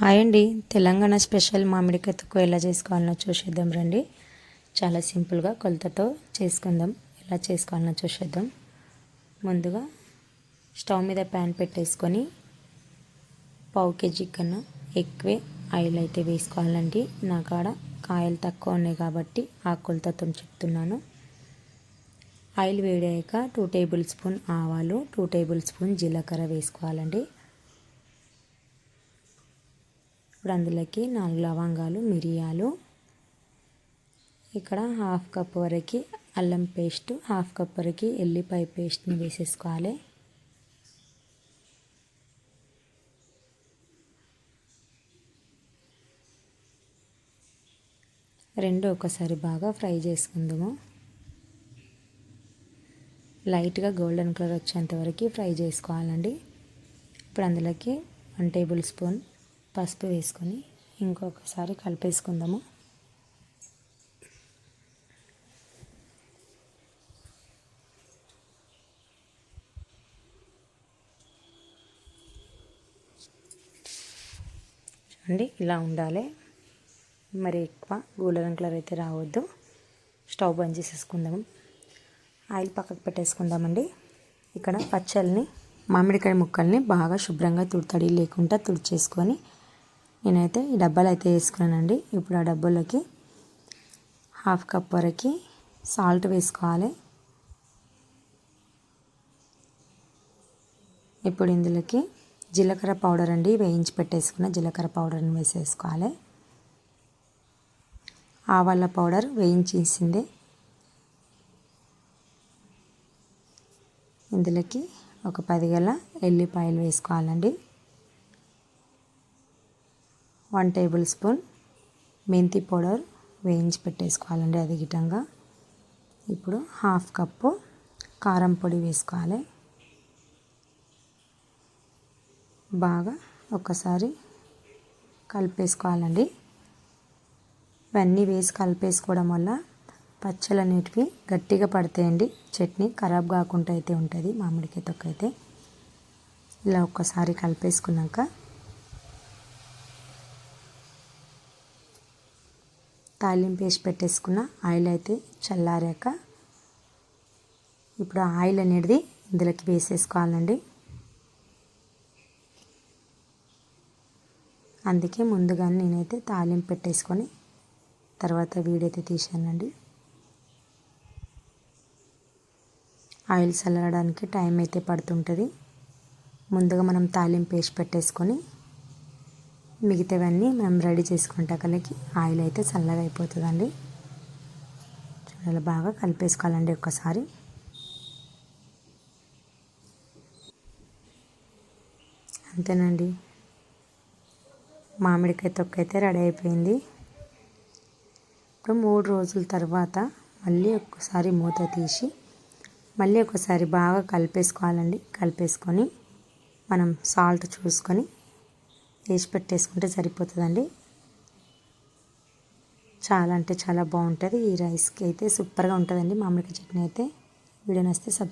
Hi అండి. Telangana special మామిడికాయ తక్కువ ఎలా చేసుకోవాలనో చూసేద్దాం రండి. చాలా సింపుల్గా కొలతతో చేసుకుందాం. ఎలా చేసుకోవాలనో చూసేద్దాం. ముందుగా స్టవ్ మీద ప్యాన్ పెట్టేసుకొని పావు కేజీ కన్నా ఎక్కువే ఆయిల్ అయితే వేసుకోవాలండి. నా కాడ కాయలు తక్కువ ఉన్నాయి కాబట్టి ఆ కొలతతో చెప్తున్నాను ఆయిల్ వేడాక టూ టేబుల్ స్పూన్ ఆవాలు టూ టేబుల్ స్పూన్ జీలకర్ర వేసుకోవాలండి. ఇప్పుడు అందులోకి నాలుగు లవంగాలు మిరియాలు. ఇక్కడ హాఫ్ కప్ వరకు అల్లం పేస్ట్ హాఫ్ కప్ వరకు ఎల్లిపాయ పేస్ట్ని వేసేసుకోవాలి. రెండు ఒకసారి బాగా ఫ్రై చేసుకుందాము. లైట్గా గోల్డెన్ కలర్ వచ్చేంత వరకు ఫ్రై చేసుకోవాలండి. ఇప్పుడు అందులోకి వన్ టేబుల్ స్పూన్ పసుపు వేసుకొని ఇంకొకసారి కలిపేసుకుందాము. చూడండి ఇలా ఉండాలి. మరి ఎక్కువ గోల్డెన్ కలర్ అయితే రావద్దు. స్టవ్ బంద్ చేసేసుకుందాము. ఆయిల్ పక్కకు పెట్టేసుకుందామండి. ఇక్కడ పచ్చల్ని మామిడికాయ ముక్కల్ని బాగా శుభ్రంగా తుడతడి లేకుండా తుడిచేసుకొని నేనైతే ఈ డబ్బాలు అయితే వేసుకున్నానండి. ఇప్పుడు ఆ డబ్బాలోకి హాఫ్ కప్ వరకు సాల్ట్ వేసుకోవాలి. ఇప్పుడు ఇందులోకి జీలకర్ర పౌడర్ అండి వేయించి పెట్టేసుకున్న జీలకర్ర పౌడర్ని వేసేసుకోవాలి. ఆవాల పౌడర్ వేయించేసింది. ఇందులోకి ఒక పది గల ఎల్లిపాయలు వేసుకోవాలండి. వన్ టేబుల్ స్పూన్ మెంతి పౌడర్ వేయించి పెట్టేసుకోవాలండి అది గిటంగా ఇప్పుడు హాఫ్ కప్పు కారం పొడి వేసుకోవాలి. బాగా ఒకసారి కలిపేసుకోవాలండి. ఇవన్నీ వేసి కలిపేసుకోవడం వల్ల పచ్చలు అనేటివి గట్టిగా పడతాయండి. చట్నీ ఖరాబ్ కాకుండా అయితే ఉంటుంది మామిడికాయ తొక్క అయితే ఇలా ఒక్కసారి కలిపేసుకున్నాక తాలింపు వేసి పెట్టేసుకున్న ఆయిల్ అయితే చల్లారాక ఇప్పుడు ఆయిల్ అనేది ఇందులోకి వేసేసుకోవాలండి. అందుకే ముందుగా నేనైతే తాలింపు పెట్టేసుకొని తర్వాత వీడైతే తీశానండి. ఆయిల్ చల్లడానికి టైం అయితే పడుతుంటుంది. ముందుగా మనం తాలింపు వేసి పెట్టేసుకొని మిగతావన్నీ మనం రెడీ చేసుకుంటాకలకి ఆయిల్ అయితే చల్లగా అయిపోతుందండి. చూడాలి బాగా కలిపేసుకోవాలండి ఒక్కసారి. అంతేనండి. మామిడికాయ తొక్క అయితే రెడీ అయిపోయింది. ఇప్పుడు మూడు రోజుల తర్వాత మళ్ళీ ఒక్కసారి మూత తీసి మళ్ళీ ఒకసారి బాగా కలిపేసుకోవాలండి. కలిపేసుకొని మనం సాల్ట్ చూసుకొని వేసి పెట్టేసుకుంటే సరిపోతుందండి. చాలా అంటే చాలా బాగుంటుంది. ఈ రైస్కి అయితే సూపర్గా ఉంటుందండి మామిడికాయ చట్నీ అయితే. వీడియో నచ్చితే సబ్